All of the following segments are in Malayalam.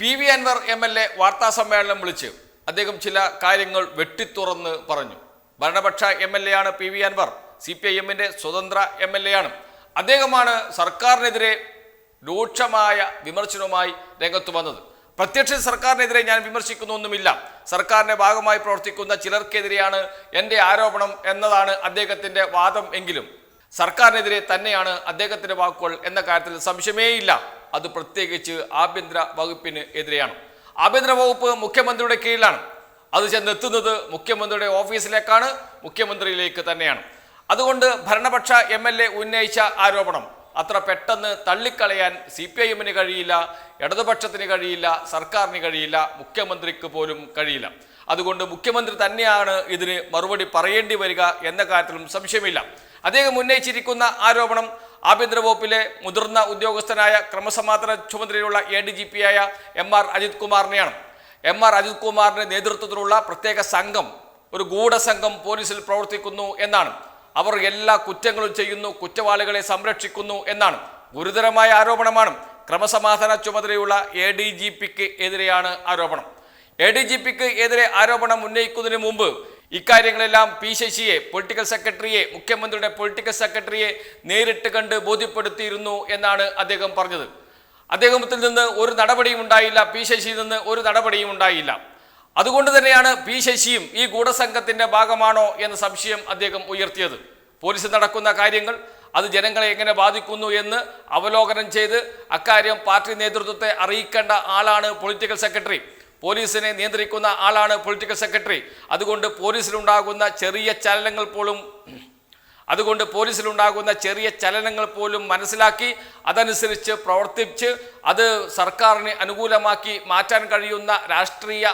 P V Anvar M L A വാർത്താ സമ്മേളനം വിളിച്ച് അദ്ദേഹം ചില കാര്യങ്ങൾ വെട്ടിത്തുറന്ന് പറഞ്ഞു. ഭരണപക്ഷ എം എൽ എ ആണ് P V Anvar C P I എമ്മിന്റെ സ്വതന്ത്ര എം എൽ എ ആണ് അദ്ദേഹമാണ് സർക്കാരിനെതിരെ രൂക്ഷമായ വിമർശനവുമായി രംഗത്ത് വന്നത്. പ്രത്യക്ഷ സർക്കാരിനെതിരെ ഞാൻ വിമർശിക്കുന്നൊന്നുമില്ല. സർക്കാരിന്റെ ഭാഗമായി പ്രവർത്തിക്കുന്ന ചിലർക്കെതിരെയാണ് എന്റെ ആരോപണം എന്നതാണ് അദ്ദേഹത്തിന്റെ വാദം എങ്കിലും. സർക്കാരിനെതിരെ തന്നെയാണ് അദ്ദേഹത്തിന്റെ വാക്കുകൾ എന്ന കാര്യത്തിൽ സംശയമേയില്ല. അത് പ്രത്യേകിച്ച് ആഭ്യന്തര വകുപ്പിന് എതിരെയാണ്. ആഭ്യന്തര വകുപ്പ് മുഖ്യമന്ത്രിയുടെ കീഴിലാണ്. അത് ചെന്നെത്തുന്നത് മുഖ്യമന്ത്രിയുടെ ഓഫീസിലേക്കാണ് മുഖ്യമന്ത്രിയിലേക്ക് തന്നെയാണ്. അതുകൊണ്ട് ഭരണപക്ഷ എം എൽ എ ഉന്നയിച്ച ആരോപണം അത്ര പെട്ടെന്ന് തള്ളിക്കളയാൻ സി പി ഐ എമ്മിന് കഴിയില്ല ഇടതുപക്ഷത്തിന് കഴിയില്ല സർക്കാരിന് കഴിയില്ല മുഖ്യമന്ത്രിക്ക് പോലും കഴിയില്ല. അതുകൊണ്ട് മുഖ്യമന്ത്രി തന്നെയാണ് ഇതിന് മറുപടി പറയേണ്ടി വരിക എന്ന കാര്യത്തിലും സംശയമില്ല. അദ്ദേഹം ഉന്നയിച്ചിരിക്കുന്ന ആരോപണം ആഭ്യന്തര വകുപ്പിലെ മുതിർന്ന ഉദ്യോഗസ്ഥനായ ക്രമസമാധാന ചുമതലയുള്ള എ ഡി ജി പി ആയ എം ആർ അജിത് കുമാറിനെയാണ്. എം ആർ അജിത് കുമാറിന്റെ നേതൃത്വത്തിലുള്ള പ്രത്യേക സംഘം ഒരു ഗൂഢസംഘം പോലീസിൽ പ്രവർത്തിക്കുന്നു എന്നാണ്. അവർ എല്ലാ കുറ്റങ്ങളും ചെയ്യുന്നു കുറ്റവാളികളെ സംരക്ഷിക്കുന്നു എന്നാണ്. ഗുരുതരമായ ആരോപണമാണ് ക്രമസമാധാന ചുമതലയുള്ള എ ഡി ജി പിക്ക് എതിരെയാണ് ആരോപണം. എ ഡി ജി പിക്ക് എതിരെ ആരോപണം ഉന്നയിക്കുന്നതിന് മുമ്പ് ഇക്കാര്യങ്ങളെല്ലാം പി ശശിയെ പൊളിറ്റിക്കൽ സെക്രട്ടറിയെ മുഖ്യമന്ത്രിയുടെ പൊളിറ്റിക്കൽ സെക്രട്ടറിയെ നേരിട്ട് കണ്ട് ബോധ്യപ്പെടുത്തിയിരുന്നു എന്നാണ് അദ്ദേഹം പറഞ്ഞത്. അദ്ദേഹത്തിൽ നിന്ന് ഒരു നടപടിയും ഉണ്ടായില്ല പി ശശിയിൽ നിന്ന് ഒരു നടപടിയും ഉണ്ടായില്ല. അതുകൊണ്ട് തന്നെയാണ് പി ശശിയും ഈ ഗൂഢസംഘത്തിന്റെ ഭാഗമാണോ എന്ന സംശയം അദ്ദേഹം ഉയർത്തിയത്. പോലീസ് നടക്കുന്ന കാര്യങ്ങൾ അത് ജനങ്ങളെ എങ്ങനെ ബാധിക്കുന്നു എന്ന് അവലോകനം ചെയ്ത് അക്കാര്യം പാർട്ടി നേതൃത്വത്തെ അറിയിക്കേണ്ട ആളാണ് പൊളിറ്റിക്കൽ സെക്രട്ടറി പോലീസിനെ നിയന്ത്രിക്കുന്ന ആളാണ് പൊളിറ്റിക്കൽ സെക്രട്ടറി. അതുകൊണ്ട് പോലീസിലുണ്ടാകുന്ന ചെറിയ ചലനങ്ങൾ പോലും അതുകൊണ്ട് പോലീസിലുണ്ടാകുന്ന ചെറിയ ചലനങ്ങൾ പോലും മനസ്സിലാക്കി അതനുസരിച്ച് പ്രവർത്തിച്ച് അത് സർക്കാരിന് അനുകൂലമാക്കി മാറ്റാൻ കഴിയുന്ന രാഷ്ട്രീയ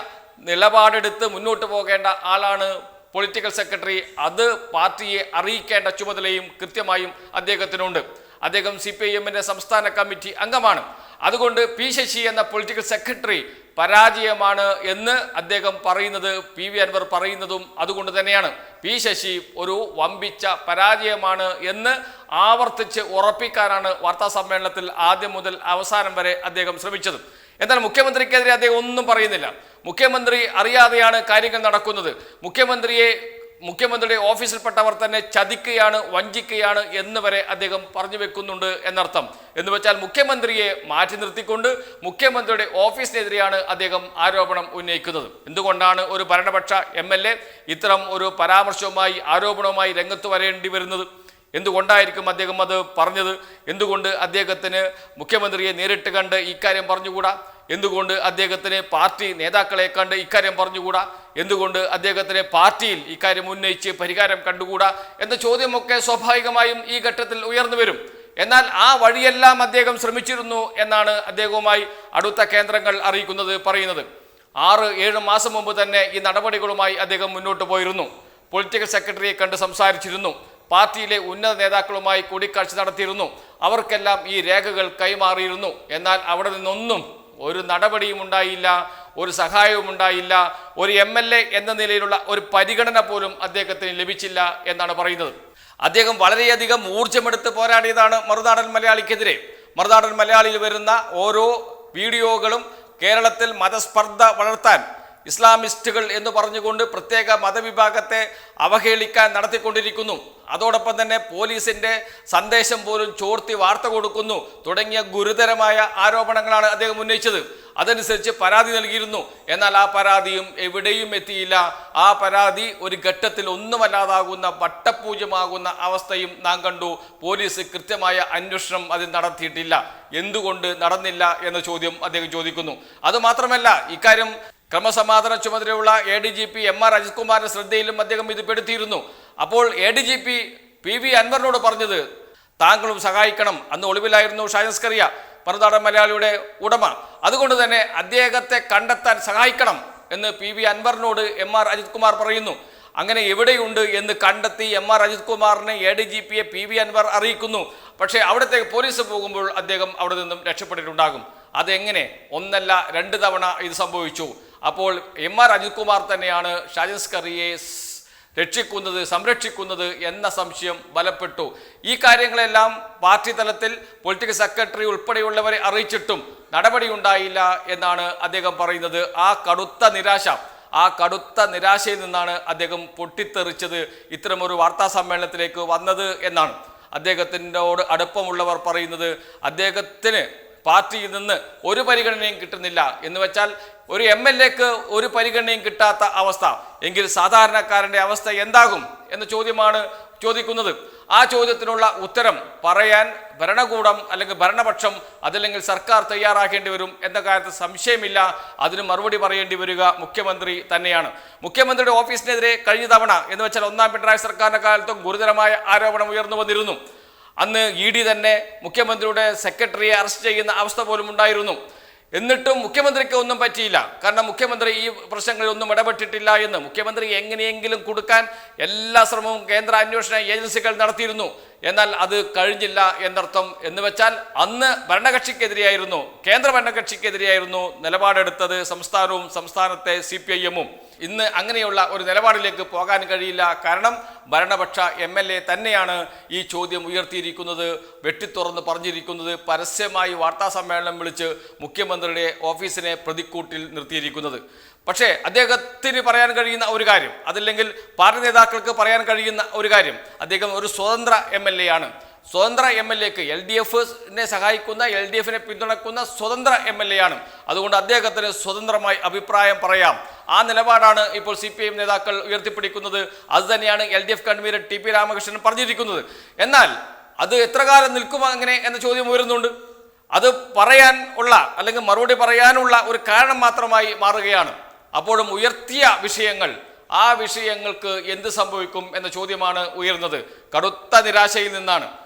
നിലപാടെടുത്ത് മുന്നോട്ട് പോകേണ്ട ആളാണ് പൊളിറ്റിക്കൽ സെക്രട്ടറി. അത് പാർട്ടിയെ അറിയിക്കേണ്ട ചുമതലയും കൃത്യമായും അദ്ദേഹത്തിനുണ്ട്. അദ്ദേഹം സി പി ഐ എമ്മിന്റെ സംസ്ഥാന കമ്മിറ്റി അംഗമാണ്. അതുകൊണ്ട് പി ശശി എന്ന പൊളിറ്റിക്കൽ സെക്രട്ടറി പരാജയമാണ് എന്ന് അദ്ദേഹം പറയുന്നത് പി. വി. അൻവർ പറയുന്നതും അതുകൊണ്ട് തന്നെയാണ്. പി. ശശി ഒരു വമ്പിച്ച പരാജയമാണ് എന്ന് ആവർത്തിച്ച് ഉറപ്പിക്കാനാണ് വാർത്താ സമ്മേളനത്തിൽ ആദ്യം മുതൽ അവസാനം വരെ അദ്ദേഹം ശ്രമിച്ചത്. എന്നാൽ മുഖ്യമന്ത്രിക്കെതിരെ അദ്ദേഹം ഒന്നും പറയുന്നില്ല. മുഖ്യമന്ത്രി അറിയാതെയാണ് കാര്യങ്ങൾ നടക്കുന്നത്. മുഖ്യമന്ത്രിയെ മുഖ്യമന്ത്രിയുടെ ഓഫീസിൽപ്പെട്ടവർ തന്നെ ചതിക്കുകയാണ് വഞ്ചിക്കുകയാണ് എന്ന് വരെ അദ്ദേഹം പറഞ്ഞു വെക്കുന്നുണ്ട് എന്നർത്ഥം. എന്ന് വെച്ചാൽ മുഖ്യമന്ത്രിയെ മാറ്റി നിർത്തിക്കൊണ്ട് മുഖ്യമന്ത്രിയുടെ ഓഫീസിനെതിരെയാണ് അദ്ദേഹം ആരോപണം ഉന്നയിക്കുന്നത്. എന്തുകൊണ്ടാണ് ഒരു ഭരണപക്ഷ എം എൽ എ ഇത്തരം ഒരു പരാമർശവുമായി ആരോപണവുമായി രംഗത്ത് വരേണ്ടി വരുന്നത്? എന്തുകൊണ്ടായിരിക്കും അദ്ദേഹം അത് പറഞ്ഞത്? എന്തുകൊണ്ട് അദ്ദേഹത്തിന് മുഖ്യമന്ത്രിയെ നേരിട്ട് കണ്ട് ഇക്കാര്യം പറഞ്ഞുകൂടാ? എന്തുകൊണ്ട് അദ്ദേഹത്തിന് പാർട്ടി നേതാക്കളെ കണ്ട് ഇക്കാര്യം പറഞ്ഞുകൂടാ? എന്തുകൊണ്ട് അദ്ദേഹത്തിന് പാർട്ടിയിൽ ഇക്കാര്യം ഉന്നയിച്ച് പരിഹാരം കണ്ടുകൂടാ? എന്ന ചോദ്യമൊക്കെ സ്വാഭാവികമായും ഈ ഘട്ടത്തിൽ ഉയർന്നു വരും. എന്നാൽ ആ വഴിയെല്ലാം അദ്ദേഹം ശ്രമിച്ചിരുന്നു എന്നാണ് അദ്ദേഹവുമായി അടുത്ത കേന്ദ്രങ്ങൾ അറിയിക്കുന്നത് പറയുന്നത്. ആറ് ഏഴ് മാസം മുമ്പ് തന്നെ ഈ നടപടികളുമായി അദ്ദേഹം മുന്നോട്ട് പോയിരുന്നു. പൊളിറ്റിക്കൽ സെക്രട്ടറിയെ കണ്ട് സംസാരിച്ചിരുന്നു. പാർട്ടിയിലെ ഉന്നത നേതാക്കളുമായി കൂടിക്കാഴ്ച നടത്തിയിരുന്നു. അവർക്കെല്ലാം ഈ രേഖകൾ കൈമാറിയിരുന്നു. എന്നാൽ അവിടെ നിന്നൊന്നും ഒരു നടപടിയും ഉണ്ടായില്ല ഒരു സഹായവും ഉണ്ടായില്ല ഒരു എം എൽ എ എന്ന നിലയിലുള്ള ഒരു പരിഗണന പോലും അദ്ദേഹത്തിന് ലഭിച്ചില്ല എന്നാണ് പറയുന്നത്. അദ്ദേഹം വളരെയധികം ഊർജമെടുത്ത് പോരാടിയതാണ് മറുനാടൻ മലയാളിക്കെതിരെ. മറുനാടൻ മലയാളിയിൽ വരുന്ന ഓരോ വീഡിയോകളും കേരളത്തിൽ മതസ്പർദ്ധ വളർത്താൻ ഇസ്ലാമിസ്റ്റുകൾ എന്ന് പറഞ്ഞുകൊണ്ട് പ്രത്യേക മതവിഭാഗത്തെ അവഹേളിക്കാൻ നടത്തിക്കൊണ്ടിരിക്കുന്നു. അതോടൊപ്പം തന്നെ പോലീസിന്റെ സന്ദേശം പോലും ചോർത്തി വാർത്ത കൊടുക്കുന്നു. തുടങ്ങിയ ഗുരുതരമായ ആരോപണങ്ങളാണ് അദ്ദേഹം ഉന്നയിച്ചത്. അതനുസരിച്ച് പരാതി നൽകിയിരുന്നു. എന്നാൽ ആ പരാതിയും എവിടെയും എത്തിയില്ല. ആ പരാതി ഒരു ഘട്ടത്തിൽ ഒന്നുമല്ലാതാകുന്ന വട്ടപ്പൂജ്യമാകുന്ന അവസ്ഥയും നാം കണ്ടു. പോലീസ് കൃത്യമായ അന്വേഷണം അതിൽ നടത്തിയിട്ടില്ല. എന്തുകൊണ്ട് നടന്നില്ല എന്ന ചോദ്യം അദ്ദേഹം ചോദിക്കുന്നു. അതുമാത്രമല്ല ഇക്കാര്യം ക്രമസമാധാന ചുമതലയുള്ള A D G P M R Ajith കുമാറിന്റെ ശ്രദ്ധയിലും അദ്ദേഹം ഇത് പെടുത്തിയിരുന്നു. അപ്പോൾ A D G P P V അൻവറിനോട് പറഞ്ഞത് താങ്കളും സഹായിക്കണം അന്ന് ഒളിവിലായിരുന്നു ഷാജസ്കറിയ പറുതാടൻ മലയാളിയുടെ ഉടമ. അതുകൊണ്ട് തന്നെ അദ്ദേഹത്തെ കണ്ടെത്താൻ സഹായിക്കണം എന്ന് പി വി അൻവറിനോട് എം ആർ അജിത് കുമാർ പറയുന്നു. അങ്ങനെ എവിടെയുണ്ട് എന്ന് കണ്ടെത്തി എം ആർ അജിത് കുമാറിനെ എ ഡി ജി പിയെ പി വി അൻവർ അറിയിക്കുന്നു. പക്ഷേ അവിടത്തേക്ക് പോലീസ് പോകുമ്പോൾ അദ്ദേഹം അവിടെ നിന്നും രക്ഷപ്പെട്ടിട്ടുണ്ടാകും. അതെങ്ങനെ? ഒന്നല്ല രണ്ട് തവണ ഇത് സംഭവിച്ചു. അപ്പോൾ എം ആർ അജിത് കുമാർ തന്നെയാണ് ഷാജൻസ് കറിയെ രക്ഷിക്കുന്നത് സംരക്ഷിക്കുന്നത് എന്ന സംശയം ബലപ്പെട്ടു. ഈ കാര്യങ്ങളെല്ലാം പാർട്ടി തലത്തിൽ പൊളിറ്റിക്കൽ സെക്രട്ടറി ഉൾപ്പെടെയുള്ളവരെ അറിയിച്ചിട്ടും നടപടി ഉണ്ടായില്ല എന്നാണ് അദ്ദേഹം പറയുന്നത്. ആ കടുത്ത നിരാശ ആ കടുത്ത നിരാശയിൽ നിന്നാണ് അദ്ദേഹം പൊട്ടിത്തെറിച്ചത്. ഇത്തരമൊരു വാർത്താ സമ്മേളനത്തിലേക്ക് വന്നത് എന്നാണ് അദ്ദേഹത്തിനോട് അടുപ്പമുള്ളവർ പറയുന്നത്. അദ്ദേഹത്തിന് പാർട്ടിയിൽ നിന്ന് ഒരു പരിഗണനയും കിട്ടുന്നില്ല. എന്ന് വെച്ചാൽ ഒരു എം എൽ എക്ക് ഒരു പരിഗണനയും കിട്ടാത്ത അവസ്ഥ. എങ്കിൽ സാധാരണക്കാരന്റെ അവസ്ഥ എന്താകും എന്ന ചോദ്യമാണ് ചോദിക്കുന്നത്. ആ ചോദ്യത്തിനുള്ള ഉത്തരം പറയാൻ ഭരണകൂടം അല്ലെങ്കിൽ ഭരണപക്ഷം അതല്ലെങ്കിൽ സർക്കാർ തയ്യാറാക്കേണ്ടി വരും എന്ന കാര്യത്തിൽ സംശയമില്ല. അതിന് മറുപടി പറയേണ്ടി വരിക മുഖ്യമന്ത്രി തന്നെയാണ്. മുഖ്യമന്ത്രിയുടെ ഓഫീസിനെതിരെ കഴിഞ്ഞ തവണ എന്ന് വെച്ചാൽ ഒന്നാം പിണറായി സർക്കാരിന്റെ കാലത്തും ഗുരുതരമായ ആരോപണം ഉയർന്നു വന്നിരുന്നു. അന്ന് ഇ ഡി തന്നെ മുഖ്യമന്ത്രിയുടെ സെക്രട്ടറിയെ അറസ്റ്റ് ചെയ്യുന്ന അവസ്ഥ പോലും ഉണ്ടായിരുന്നു. എന്നിട്ടും മുഖ്യമന്ത്രിക്ക് ഒന്നും പറ്റിയില്ല. കാരണം മുഖ്യമന്ത്രി ഈ പ്രശ്നങ്ങളിൽ ഒന്നും ഇടപെട്ടിട്ടില്ല എന്ന്. മുഖ്യമന്ത്രി എങ്ങനെയെങ്കിലും കൊടുക്കാൻ എല്ലാ ശ്രമവും കേന്ദ്ര അന്വേഷണ ഏജൻസികൾ നടത്തിയിരുന്നു. എന്നാൽ അത് കഴിഞ്ഞില്ല എന്നർത്ഥം എന്ന് വെച്ചാൽ അന്ന് ഭരണകക്ഷിക്കെതിരെയായിരുന്നു കേന്ദ്ര ഭരണകക്ഷിക്കെതിരെയായിരുന്നു നിലപാടെടുത്തത് സംസ്ഥാനവും സംസ്ഥാനത്തെ സി പി ഐ എമ്മും ഇന്ന് അങ്ങനെയുള്ള ഒരു നിലപാടിലേക്ക് പോകാൻ കഴിയില്ല. കാരണം ഭരണപക്ഷ എം എൽ എ തന്നെയാണ് ഈ ചോദ്യം ഉയർത്തിയിരിക്കുന്നത് വെട്ടിത്തുറന്ന് പറഞ്ഞിരിക്കുന്നത്. പരസ്യമായി വാർത്താ സമ്മേളനം വിളിച്ച് മുഖ്യമന്ത്രിയുടെ ഓഫീസിനെ പ്രതിക്കൂട്ടിൽ നിർത്തിയിരിക്കുന്നത്. പക്ഷേ അദ്ദേഹത്തിന് പറയാൻ കഴിയുന്ന ഒരു കാര്യം അതില്ലെങ്കിൽ പാർട്ടി നേതാക്കൾക്ക് പറയാൻ കഴിയുന്ന ഒരു കാര്യം അദ്ദേഹം ഒരു സ്വതന്ത്ര എം എൽ എ ആണ്. സ്വതന്ത്ര എം എൽ എക്ക് എൽ ഡി എഫിനെ സഹായിക്കുന്ന എൽ ഡി എഫിനെ പിന്തുണക്കുന്ന സ്വതന്ത്ര എം എൽ എ ആണ്. അതുകൊണ്ട് അദ്ദേഹത്തിന് സ്വതന്ത്രമായി അഭിപ്രായം പറയാം. ആ നിലപാടാണ് ഇപ്പോൾ സി പി എം നേതാക്കൾ ഉയർത്തിപ്പിടിക്കുന്നത്. അത് തന്നെയാണ് L D F convener T P Ramakrishnan പറഞ്ഞിരിക്കുന്നത്. എന്നാൽ അത് എത്ര കാലം നിൽക്കും അങ്ങനെ എന്ന ചോദ്യം ഉയരുന്നുണ്ട്. അത് പറയാൻ ഉള്ള അല്ലെങ്കിൽ മറുപടി പറയാനുള്ള ഒരു കാരണം മാത്രമായി മാറുകയാണ്. അപ്പോഴും ഉയർത്തിയ വിഷയങ്ങൾ ആ വിഷയങ്ങൾക്ക് എന്ത് സംഭവിക്കും എന്ന ചോദ്യമാണ് ഉയർന്നത്. കടുത്ത നിരാശയിൽ നിന്നാണ്.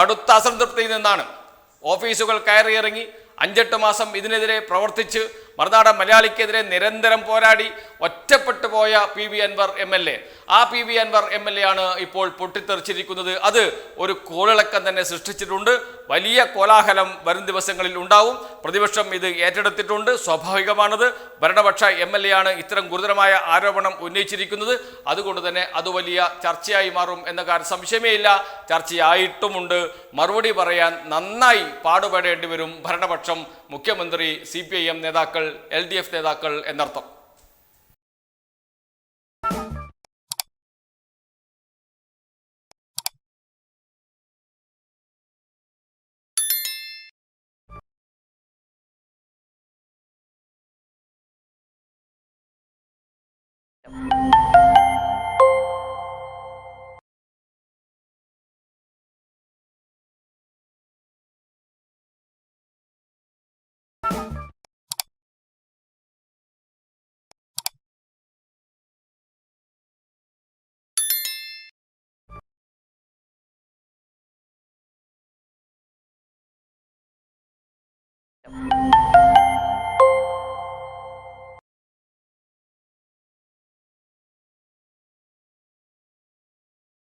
കടുത്ത അസംതൃപ്തിയിൽ നിന്നാണ്. ഓഫീസുകൾ കയറിയിറങ്ങി അഞ്ചെട്ട് മാസം ഇതിനെതിരെ പ്രവർത്തിച്ച് മറുനാടൻ മലയാളിക്കെതിരെ നിരന്തരം പോരാടി ഒറ്റപ്പെട്ടു പോയ P V Anvar M L A. ആ P V Anvar M L A ആണ് ഇപ്പോൾ പൊട്ടിത്തെറിച്ചിരിക്കുന്നത്. അത് ഒരു കോളിളക്കം തന്നെ സൃഷ്ടിച്ചിട്ടുണ്ട്. വലിയ കോലാഹലം വരും ദിവസങ്ങളിൽ ഉണ്ടാവും. പ്രതിപക്ഷം ഇത് ഏറ്റെടുത്തിട്ടുണ്ട്. സ്വാഭാവികമാണത്. ഭരണപക്ഷ എം എൽ എ ആണ് ഇത്തരം ഗുരുതരമായ ആരോപണം ഉന്നയിച്ചിരിക്കുന്നത്. അതുകൊണ്ട് തന്നെ അത് വലിയ ചർച്ചയായി മാറും എന്ന കാര്യം സംശയമേ ഇല്ല. ചർച്ചയായിട്ടുമുണ്ട്. മറുപടി പറയാൻ നന്നായി പാടുപെടേണ്ടി വരും ഭരണപക്ഷം മുഖ്യമന്ത്രി സി നേതാക്കൾ. എൽ ഡി എഫ് നേതാക്കൾ എന്നർത്ഥം you.